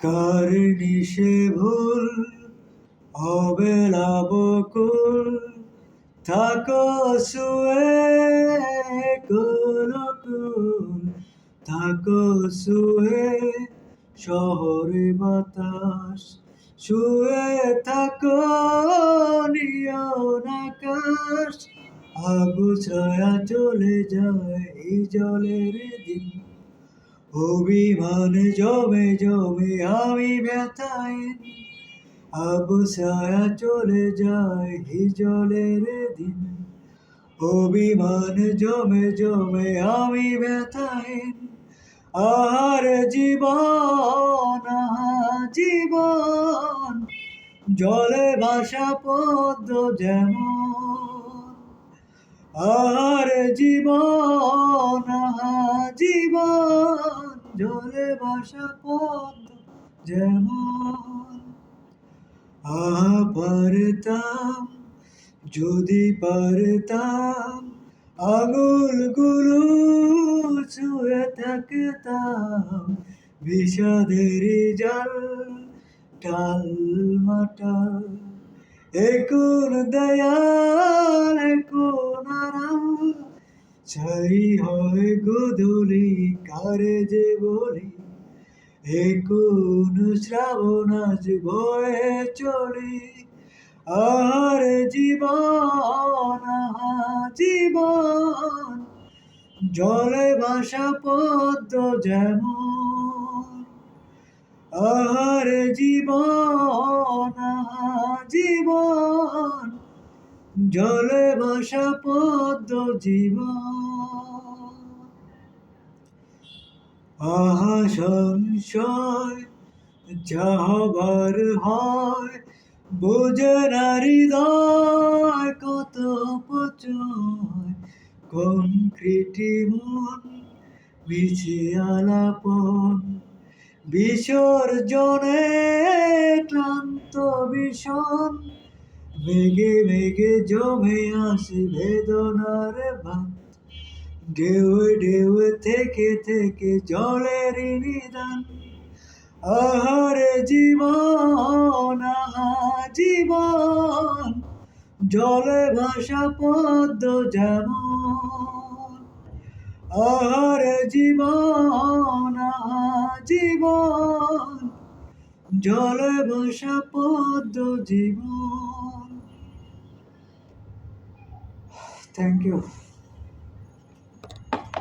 কার নিশে ভুল, অবেলা বকুল, থাকো শুয়ে কুল কুল থাকো শুয়ে শহরে বাতাস শুয়ে থাকো নিয়ন আকাশ। আবু ছায়া চলে যায় এই জলের দিন। অভিমান জমে জমে আমি ব্যথায় আবু ছায়া চলে যায় হিজলের দিন। অভিমান জমে জমে আমি ব্যথায় আর জীবন জীবন, জলে ভাসা পদ্ম যেমন আর জীবন জীবন, জলে ভাসা পদ্ম যেমন। আহ পারতাম, যদি পারতাম, আঙুলগুলো ছুঁয়ে থাকতাম, বিষাদের জাল টাল মাটাল একুন দয়াল একুন আরাম ছাই হয় গোধূলি, কারে যে বলি। একুন শ্রাবণ আজ বয়ে চলি। আর জীবন জীবন। জলে ভাসা পদ্ম যেমন। আর জীবন জীবন, জলে ভাসা পদ্ম জীবন। আহা সংশয় যাহবার হয়, বোঝে নারী দয় কত পচয় কংক্রিটি মন মিছে আলাপন, বিসর্জনে ক্লান্ত ভীষণ মেঘে মেঘে জমে আসে বেদনার ভাত ঢেউ ঢেউ থেকে থেকে জলের নিদান। আহারে জীবন জীবন, জলে ভাষা পদ্ম যেমন। আহারে জীবন জীবন জলে ভাষা পদ্ম জীবন। Thank you